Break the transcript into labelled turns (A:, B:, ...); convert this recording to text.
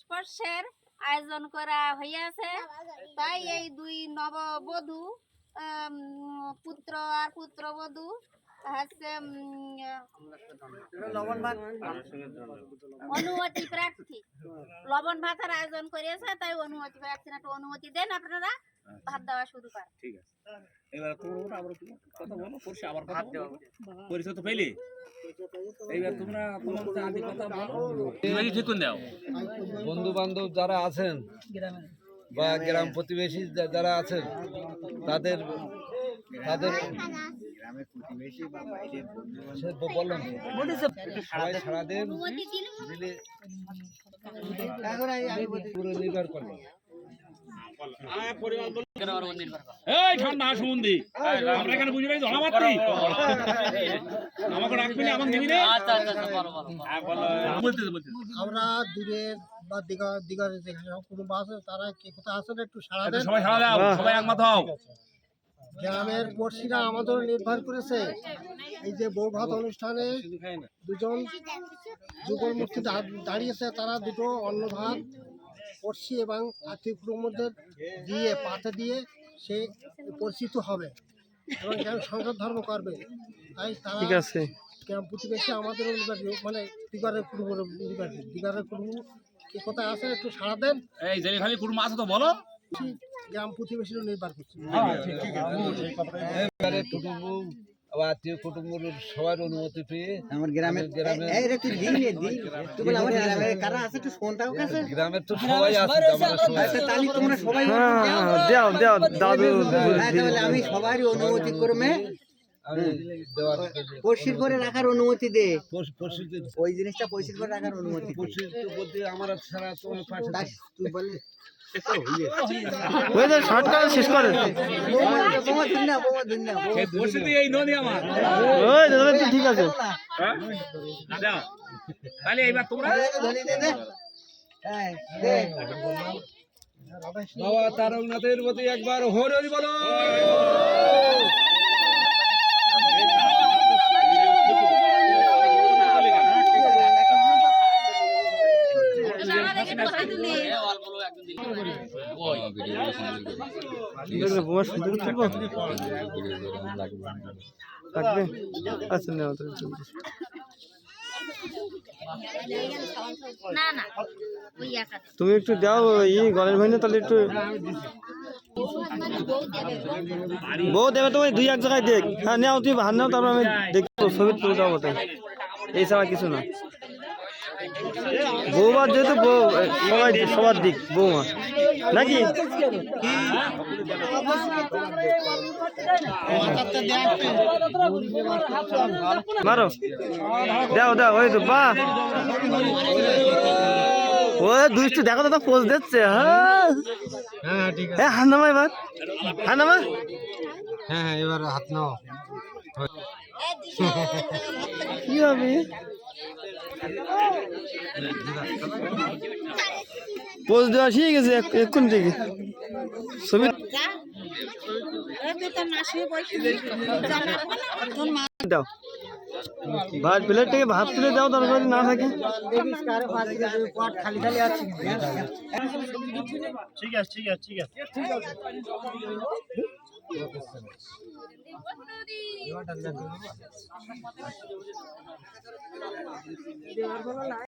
A: স্পর্শের আয়োজন করা হইয়াছে। তাই এই দুই নববধূ পুত্র আর পুত্রবধূ হচ্ছে অনুমতি প্রার্থী। লবণ ভাতার আয়োজন করেছে তাই অনুমতি প্রার্থী একটু অনুমতি দেন আপনারা ভাত দেওয়া শুরু করেন।
B: ঠিক আছে। এবার তোমরা আবার কথা বলো? পড়ছে আবার কথা বলো। পরিচয় তো পেলে এইবার তোমরা তোমার আদি কথা বলো। তুমি ঠিক দাও?
C: বন্ধু বান্ধব যারা আছেন বা গ্রাম প্রতিবেশী যা- যারা আছেন তাদের তাদের সে ব- বললাম সবাই সারা দিন পুরো নির্ভর
B: এই ঠান্ডা সুমন্দি। আমরা এখানে বুঝে পাই ধরা আমাকে রাখবি না
D: আমরা দূরের বা দিঘা দিঘার যেখানে কোনো বাস আছে তারা কে কোথায় আসেন একটু সারা দেন।
B: সবাই দাও সবাই একমত হও।
D: গ্রামের পড়শিরা আমাদের নির্ভর করেছে। এই যে বউ ভাত অনুষ্ঠানে দুজন যুগল মূর্তি দাঁড়িয়েছে তারা দুটো অন্ন ভাত পড়শি এবং আর্থিক কুটুম্বদের দিয়ে পাতে দিয়ে সে পরিচিত হবে এবং গ্রাম সংসার ধর্ম করবে। তাই তারা ঠিক আছে। গ্রাম প্রতিবেশী আমাদের মানে দিগারের কুটুম্ব দিগারের কুটুম্ব কে কোথায় আছে একটু সারা দেন।
B: এই জেলে খালি কুটুম্ব আছে তো বলো।
D: গ্রাম প্রতিবেশীরা নির্ভর করছে।
C: আবার আত্মীয় কুটুম্বর সবার অনুমতি পেয়ে
E: আমার গ্রামের
C: গ্রামের-
E: এই রে তুই দিন নে দিন। তুই বলে আমার গ্রামের কারা আছে? একটু ফোনটাও
C: গ্রামের তো সবাই আছে আমরা সবাই
E: তাহলে তোমরা সবাই
F: দেও দেও দাদু
E: হ্যাঁ, আমি সবারই অনুমতি
C: করবে
E: পরিষ্কার করে রাখার অনুমতি দে। ওই জিনিসটা পরিষ্কার করে রাখার অনুমতি দে।
C: পশু তো বলতে আমার ছাড়া তোমার পাশে
E: তুই বলে
F: শেষ করে ঠিক আছে।
B: হ্যাঁ? দাও তাহলে এইবার তোমরা
E: ধরে দে দে দে।
C: বাবা তারকনাথের প্রতি একবার হরি হরি বলো।
F: আচ্ছা নেওয়া। তুমি একটু দাও ই গলের ভাই না তাহলে একটু বউ দেবে তো দুই এক জায়গায় দেখ। হ্যাঁ নেও তুই হাত নাও তারপর আমি দেখি ছবি তুলে দেবো তাই এই ছাড়া কিছু না। বৌমার যেহেতু বউ সবাই সবার দিক বৌমা। নাকি? মারো। দাও দাও ওই তো বাহ ও দুইশো দেখো দাদা পোজ দিচ্ছে হ্যাঁ
D: হ্যাঁ
F: হ্যাঁ হাত নামা এবার। হাত নামা।
D: হ্যাঁ হ্যাঁ এবার হাত নাও
F: কি হবে? পোজ দেওয়া গেছে এক- এক্ষুন থেকে ছবি দাও। ভাত প্লেট থেকে ভাত তুলে দাও তরকারি না থাকে।
E: খালি আছে,
D: ঠিক আছে ঠিক আছে। আছে